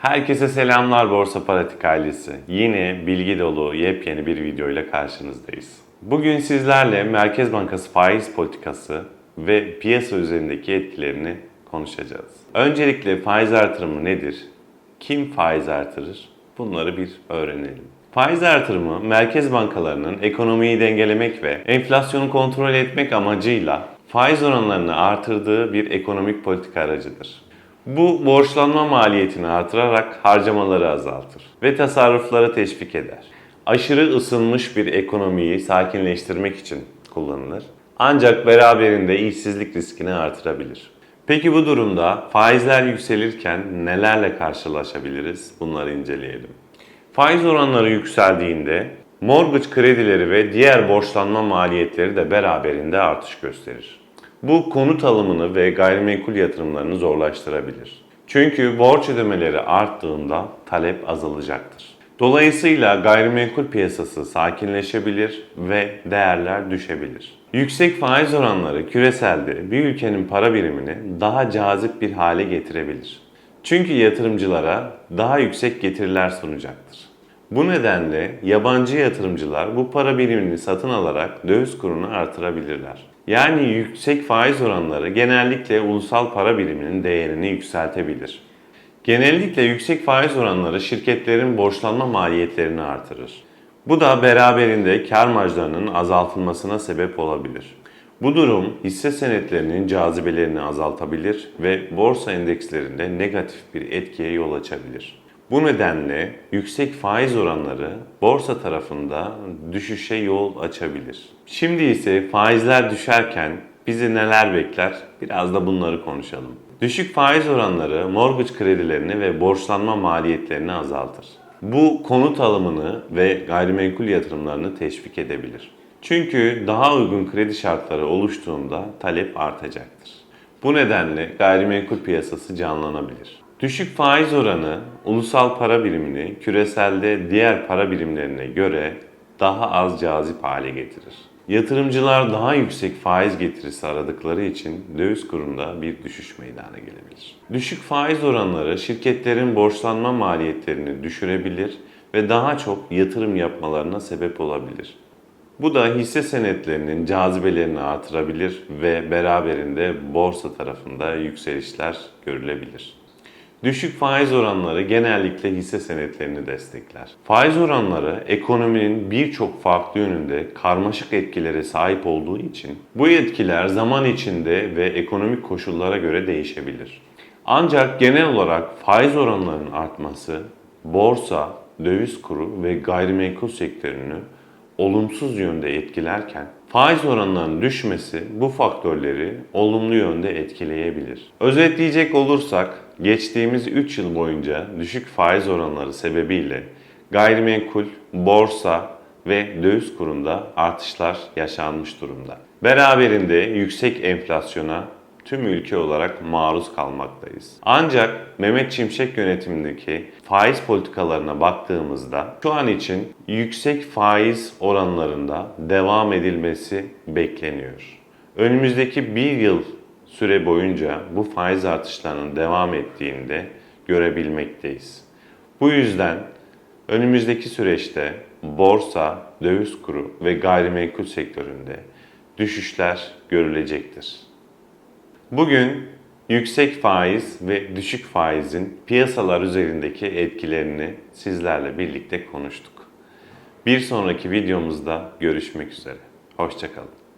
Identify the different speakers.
Speaker 1: Herkese selamlar Borsa Paratik ailesi. Yine bilgi dolu yepyeni bir video ile karşınızdayız. Bugün sizlerle Merkez Bankası faiz politikası ve piyasa üzerindeki etkilerini konuşacağız. Öncelikle faiz artırımı nedir? Kim faiz artırır? Bunları bir öğrenelim. Faiz artırımı merkez bankalarının ekonomiyi dengelemek ve enflasyonu kontrol etmek amacıyla faiz oranlarını artırdığı bir ekonomik politika aracıdır. Bu borçlanma maliyetini artırarak harcamaları azaltır ve tasarrufları teşvik eder. Aşırı ısınmış bir ekonomiyi sakinleştirmek için kullanılır. Ancak beraberinde işsizlik riskini artırabilir. Peki bu durumda faizler yükselirken nelerle karşılaşabiliriz? Bunları inceleyelim. Faiz oranları yükseldiğinde mortgage kredileri ve diğer borçlanma maliyetleri de beraberinde artış gösterir. Bu konut alımını ve gayrimenkul yatırımlarını zorlaştırabilir. Çünkü borç ödemeleri arttığında talep azalacaktır. Dolayısıyla gayrimenkul piyasası sakinleşebilir ve değerler düşebilir. Yüksek faiz oranları küreselde bir ülkenin para birimini daha cazip bir hale getirebilir. Çünkü yatırımcılara daha yüksek getiriler sunacaktır. Bu nedenle yabancı yatırımcılar bu para birimini satın alarak döviz kurunu artırabilirler. Yani yüksek faiz oranları genellikle ulusal para biriminin değerini yükseltebilir. Genellikle yüksek faiz oranları şirketlerin borçlanma maliyetlerini artırır. Bu da beraberinde kar marjlarının azaltılmasına sebep olabilir. Bu durum hisse senetlerinin cazibelerini azaltabilir ve borsa endekslerinde negatif bir etkiye yol açabilir. Bu nedenle yüksek faiz oranları borsa tarafında düşüşe yol açabilir. Şimdi ise faizler düşerken bizi neler bekler? Biraz da bunları konuşalım. Düşük faiz oranları mortgage kredilerini ve borçlanma maliyetlerini azaltır. Bu konut alımını ve gayrimenkul yatırımlarını teşvik edebilir. Çünkü daha uygun kredi şartları oluştuğunda talep artacaktır. Bu nedenle gayrimenkul piyasası canlanabilir. Düşük faiz oranı ulusal para birimini küreselde diğer para birimlerine göre daha az cazip hale getirir. Yatırımcılar daha yüksek faiz getirisi aradıkları için döviz kurunda bir düşüş meydana gelebilir. Düşük faiz oranları şirketlerin borçlanma maliyetlerini düşürebilir ve daha çok yatırım yapmalarına sebep olabilir. Bu da hisse senetlerinin cazibelerini artırabilir ve beraberinde borsa tarafında yükselişler görülebilir. Düşük faiz oranları genellikle hisse senetlerini destekler. Faiz oranları ekonominin birçok farklı yönünde karmaşık etkilere sahip olduğu için bu etkiler zaman içinde ve ekonomik koşullara göre değişebilir. Ancak genel olarak faiz oranlarının artması borsa, döviz kuru ve gayrimenkul sektörünü olumsuz yönde etkilerken faiz oranlarının düşmesi bu faktörleri olumlu yönde etkileyebilir. Özetleyecek olursak geçtiğimiz 3 yıl boyunca düşük faiz oranları sebebiyle gayrimenkul, borsa ve döviz kurunda artışlar yaşanmış durumda. Beraberinde yüksek enflasyona tüm ülke olarak maruz kalmaktayız. Ancak Mehmet Çimşek yönetimindeki faiz politikalarına baktığımızda şu an için yüksek faiz oranlarında devam edilmesi bekleniyor. Önümüzdeki bir yıl süre boyunca bu faiz artışlarının devam ettiğini de görebilmekteyiz. Bu yüzden önümüzdeki süreçte borsa, döviz kuru ve gayrimenkul sektöründe düşüşler görülecektir. Bugün yüksek faiz ve düşük faizin piyasalar üzerindeki etkilerini sizlerle birlikte konuştuk. Bir sonraki videomuzda görüşmek üzere. Hoşçakalın.